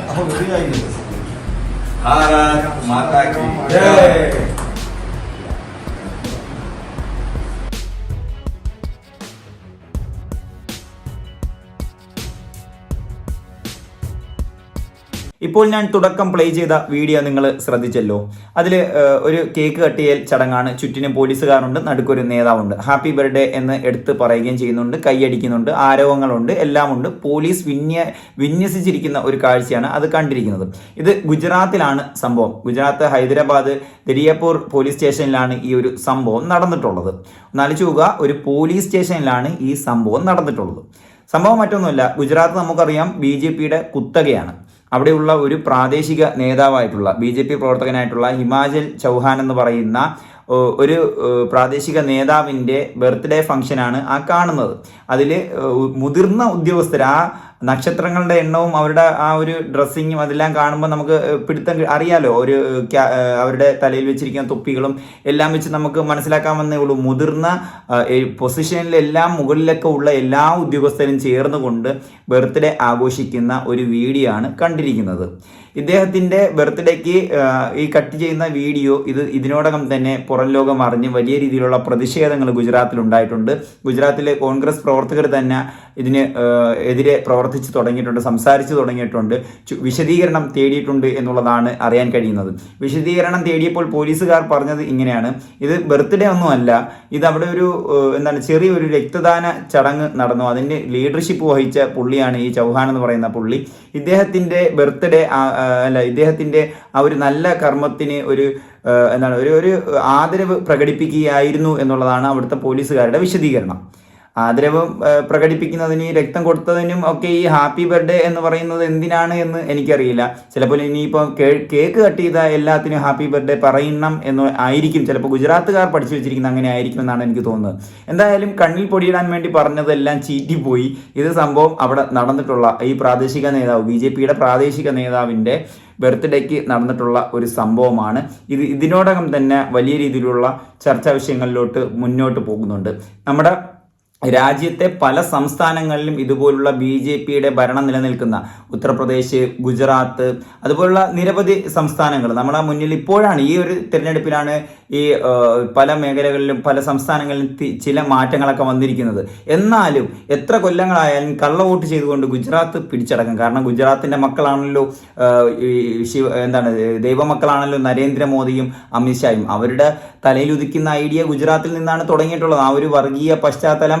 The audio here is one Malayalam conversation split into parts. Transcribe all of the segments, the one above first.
આવું વિદાય હારા માતા કી જય. ഇപ്പോൾ ഞാൻ തുടക്കം പ്ലേ ചെയ്ത വീഡിയോ നിങ്ങൾ ശ്രദ്ധിച്ചല്ലോ. അതിൽ ഒരു കേക്ക് കട്ട് ചെയ്യൽ ചടങ്ങാണ്. ചുറ്റിനും പോലീസുകാരുണ്ട് നടുക്കൊരു നേതാവുണ്ട്. ഹാപ്പി ബർത്ത്ഡേ എന്ന് എടുത്ത് പറയുകയും ചെയ്യുന്നുണ്ട് കൈയടിക്കുന്നുണ്ട് ആരോപങ്ങളുണ്ട് എല്ലാമുണ്ട്. പോലീസ് വിന്യ വിന്യസിച്ചിരിക്കുന്ന ഒരു കാഴ്ചയാണ് അത് കണ്ടിരിക്കുന്നത്. ഇത് ഗുജറാത്തിലാണ് സംഭവം. ഗുജറാത്ത് ഹൈദരാബാദ് ദരിയപ്പൂർ പോലീസ് സ്റ്റേഷനിലാണ് ഈ ഒരു സംഭവം നടന്നിട്ടുള്ളത്. ഒന്നാലോചിക്കുക ഒരു പോലീസ് സ്റ്റേഷനിലാണ് ഈ സംഭവം നടന്നിട്ടുള്ളത്. സംഭവം മറ്റൊന്നുമല്ല ഗുജറാത്ത് നമുക്കറിയാം ബി ജെ പിയുടെ കുത്തകയാണ്. അവിടെയുള്ള ഒരു പ്രാദേശിക നേതാവായിട്ടുള്ള ബി ജെ പി പ്രവർത്തകനായിട്ടുള്ള ഹിമാചൽ ചൗഹാൻ എന്ന് പറയുന്ന ഒരു പ്രാദേശിക നേതാവിന്റെ ബർത്ത്ഡേ ഫംഗ്ഷനാണ് ആ കാണുന്നത്. അതിൽ മുതിർന്ന ഉദ്യോഗസ്ഥർ ആ നക്ഷത്രങ്ങളുടെ എണ്ണവും അവരുടെ ആ ഒരു ഡ്രസ്സിങ്ങും അതെല്ലാം കാണുമ്പോൾ നമുക്ക് പിടുത്ത അറിയാലോ. ഒരു അവരുടെ തലയിൽ വെച്ചിരിക്കുന്ന തൊപ്പികളും എല്ലാം വെച്ച് നമുക്ക് മനസ്സിലാക്കാമെന്നേ ഉള്ളൂ. മുതിർന്ന പൊസിഷനിലെല്ലാം മുകളിലൊക്കെ ഉള്ള എല്ലാ ഉദ്യോഗസ്ഥരും ചേർന്നുകൊണ്ട് ബർത്ത്ഡേ ആഘോഷിക്കുന്ന ഒരു വീഡിയോ ആണ് കണ്ടിരിക്കുന്നത്. ഇദ്ദേഹത്തിന്റെ ബർത്ത്ഡേക്ക് ഈ കട്ട് ചെയ്യുന്ന വീഡിയോ ഇത് ഇതിനോടകം തന്നെ പുറം ലോകം അറിഞ്ഞ് വലിയ രീതിയിലുള്ള പ്രതിഷേധങ്ങൾ ഗുജറാത്തിൽ ഉണ്ടായിട്ടുണ്ട്. ഗുജറാത്തിലെ കോൺഗ്രസ് പ്രവർത്തകർ തന്നെ ഇതിന് എതിരെ പ്രവർത്തിച്ചു തുടങ്ങിയിട്ടുണ്ട് സംസാരിച്ചു തുടങ്ങിയിട്ടുണ്ട് വിശദീകരണം തേടിയിട്ടുണ്ട് എന്നുള്ളതാണ് അറിയാൻ കഴിയുന്നത്. വിശദീകരണം തേടിയപ്പോൾ പോലീസുകാർ പറഞ്ഞത് ഇങ്ങനെയാണ്. ഇത് ബർത്ത്ഡേ ഒന്നുമല്ല ഇത് അവിടെ ഒരു എന്താണ് ചെറിയൊരു രക്തദാന ചടങ്ങ് നടന്നു. അതിന്റെ ലീഡർഷിപ്പ് വഹിച്ച പുള്ളിയാണ് ഈ ചൗഹാൻ എന്ന് പറയുന്ന പുള്ളി. ഇദ്ദേഹത്തിന്റെ ബർത്ത്ഡേ അല്ല ഇദ്ദേഹത്തിന്റെ ആ ഒരു നല്ല കർമ്മത്തിന് ഒരു എന്താണ് ഒരു ഒരു ആദരവ് പ്രകടിപ്പിക്കുകയായിരുന്നു എന്നുള്ളതാണ് അവിടുത്തെ പോലീസുകാരുടെ വിശദീകരണം. ആദരവ് പ്രകടിപ്പിക്കുന്നതിന് രക്തം കൊടുത്തതിനും ഒക്കെ ഈ ഹാപ്പി ബർത്ത്ഡേ എന്ന് പറയുന്നത് എന്തിനാണ് എന്ന് എനിക്കറിയില്ല. ചിലപ്പോൾ ഇനിയിപ്പോൾ കേക്ക് കട്ട് ചെയ്ത എല്ലാത്തിനും ഹാപ്പി ബർത്ത്ഡേ പറയണം എന്ന് ആയിരിക്കും. ചിലപ്പോൾ ഗുജറാത്തുകാർ പഠിച്ചു വെച്ചിരിക്കുന്ന അങ്ങനെ ആയിരിക്കും എന്നാണ് എനിക്ക് തോന്നുന്നത്. എന്തായാലും കണ്ണിൽ പൊടിയിടാൻ വേണ്ടി പറഞ്ഞതെല്ലാം ചീറ്റിപ്പോയി. ഇത് സംഭവം അവിടെ നടന്നിട്ടുള്ള ഈ പ്രാദേശിക നേതാവ് ബി ജെ പിയുടെ പ്രാദേശിക നേതാവിന്റെ ബർത്ത്ഡേക്ക് നടന്നിട്ടുള്ള ഒരു സംഭവമാണ്. ഇത് ഇതിനോടകം തന്നെ വലിയ രീതിയിലുള്ള ചർച്ചാ വിഷയങ്ങളിലോട്ട് മുന്നോട്ട് പോകുന്നുണ്ട്. നമ്മുടെ രാജ്യത്തെ പല സംസ്ഥാനങ്ങളിലും ഇതുപോലുള്ള ബി ജെ പിയുടെ ഭരണം നിലനിൽക്കുന്ന ഉത്തർപ്രദേശ് ഗുജറാത്ത് അതുപോലുള്ള നിരവധി സംസ്ഥാനങ്ങൾ. നമ്മുടെ മുന്നിൽ ഇപ്പോഴാണ് ഈ ഒരു തിരഞ്ഞെടുപ്പിലാണ് ഈ പല മേഖലകളിലും പല സംസ്ഥാനങ്ങളിലും ചില മാറ്റങ്ങളൊക്കെ വന്നിരിക്കുന്നത്. എന്നാലും എത്ര കൊല്ലങ്ങളായാലും കള്ള വോട്ട് ചെയ്തുകൊണ്ട് ഗുജറാത്ത് പിടിച്ചടക്കും. കാരണം ഗുജറാത്തിന്റെ മക്കളാണല്ലോ ശിവ എന്താണ് ദൈവമക്കളാണല്ലോ നരേന്ദ്രമോദിയും അമിത്ഷായും. അവരുടെ തലയിൽ ഉദിക്കുന്ന ഐഡിയ ഗുജറാത്തിൽ നിന്നാണ് തുടങ്ങിയിട്ടുള്ളത്. ആ ഒരു വർഗീയ പശ്ചാത്തലം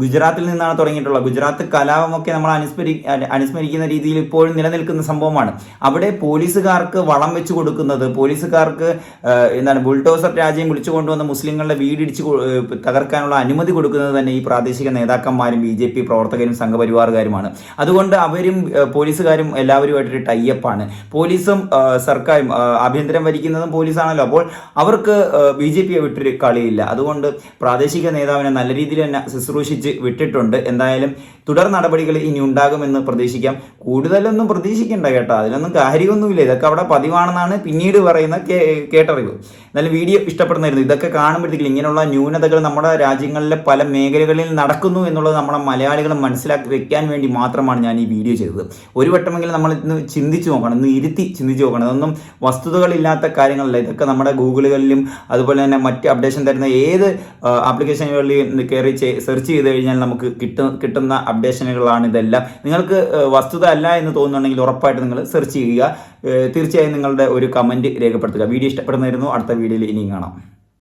ഗുജറാത്തിൽ നിന്നാണ് തുടങ്ങിയിട്ടുള്ളത്. ഗുജറാത്ത് കലാപമൊക്കെ നമ്മൾ അനുസ്മരി അനുസ്മരിക്കുന്ന രീതിയിൽ ഇപ്പോഴും നിലനിൽക്കുന്ന സംഭവമാണ്. അവിടെ പോലീസുകാർക്ക് വളം വെച്ച് കൊടുക്കുന്നത് പോലീസുകാർക്ക് എന്താണ് ബുൾഡോസർ രാജ്യം വിളിച്ചു കൊണ്ടുവന്ന മുസ്ലിങ്ങളുടെ വീടിടിച്ച് തകർക്കാനുള്ള അനുമതി കൊടുക്കുന്നത് തന്നെ ഈ പ്രാദേശിക നേതാക്കന്മാരും ബി ജെ പി പ്രവർത്തകരും സംഘപരിവാറുകാരുമാണ്. അതുകൊണ്ട് അവരും പോലീസുകാരും എല്ലാവരുമായിട്ടൊരു ടൈപ്പാണ് പോലീസും സർക്കാരും ആഭ്യന്തരം ഭരിക്കുന്നതും പോലീസാണല്ലോ. അപ്പോൾ അവർക്ക് ബി ജെ പിയെ വിട്ടൊരു കളിയില്ല. അതുകൊണ്ട് പ്രാദേശിക നേതാവിനെ നല്ല രീതിയിൽ തന്നെ ശുശ്രൂഷിച്ച് വിട്ടിട്ടുണ്ട്. എന്തായാലും തുടർ നടപടികൾ ഇനി ഉണ്ടാകുമെന്ന് പ്രതീക്ഷിക്കാം. കൂടുതലൊന്നും പ്രതീക്ഷിക്കേണ്ട കേട്ടോ. അതിനൊന്നും കാര്യമൊന്നുമില്ല. ഇതൊക്കെ അവിടെ പതിവാണെന്നാണ് പിന്നീട് പറയുന്ന കേട്ടറിവ്. എന്നാലും വീഡിയോ ഇഷ്ടപ്പെടുന്നായിരുന്നു ഇതൊക്കെ കാണുമ്പോഴത്തേക്കും ഇങ്ങനെയുള്ള ന്യൂനതകൾ നമ്മുടെ രാജ്യങ്ങളിലെ പല മേഖലകളിൽ നടക്കുന്നു എന്നുള്ളത് നമ്മുടെ മലയാളികൾ മനസ്സിലാക്കി വെക്കാൻ വേണ്ടി മാത്രമാണ് ഞാൻ ഈ വീഡിയോ ചെയ്തത്. ഒരു വട്ടമെങ്കിലും നമ്മൾ ഇന്ന് ചിന്തിച്ചു നോക്കണം ഇന്ന് ഇരുത്തി ചിന്തിച്ചു നോക്കണം. അതൊന്നും വസ്തുതകളില്ലാത്ത കാര്യങ്ങളല്ല. ഇതൊക്കെ നമ്മുടെ ഗൂഗിളുകളിലും അതുപോലെ തന്നെ മറ്റ് അപ്ഡേഷൻ തരുന്ന ഏത് ആപ്ലിക്കേഷനുകളിൽ കയറി സെർച്ച് ചെയ്ത് കഴിഞ്ഞാൽ നമുക്ക് കിട്ടുന്ന കിട്ടുന്ന അപ്ഡേഷനുകളാണ് ഇതെല്ലാം. നിങ്ങൾക്ക് വസ്തുത അല്ല എന്ന് തോന്നുന്നുണ്ടെങ്കിൽ ഉറപ്പായിട്ട് നിങ്ങൾ സെർച്ച് ചെയ്യുക. തീർച്ചയായും നിങ്ങളുടെ ഒരു കമന്റ് രേഖപ്പെടുത്തുക. വീഡിയോ ഇഷ്ടപ്പെടുന്നതായിരുന്നു. അടുത്ത വീഡിയോയിൽ ഇനിയും കാണാം.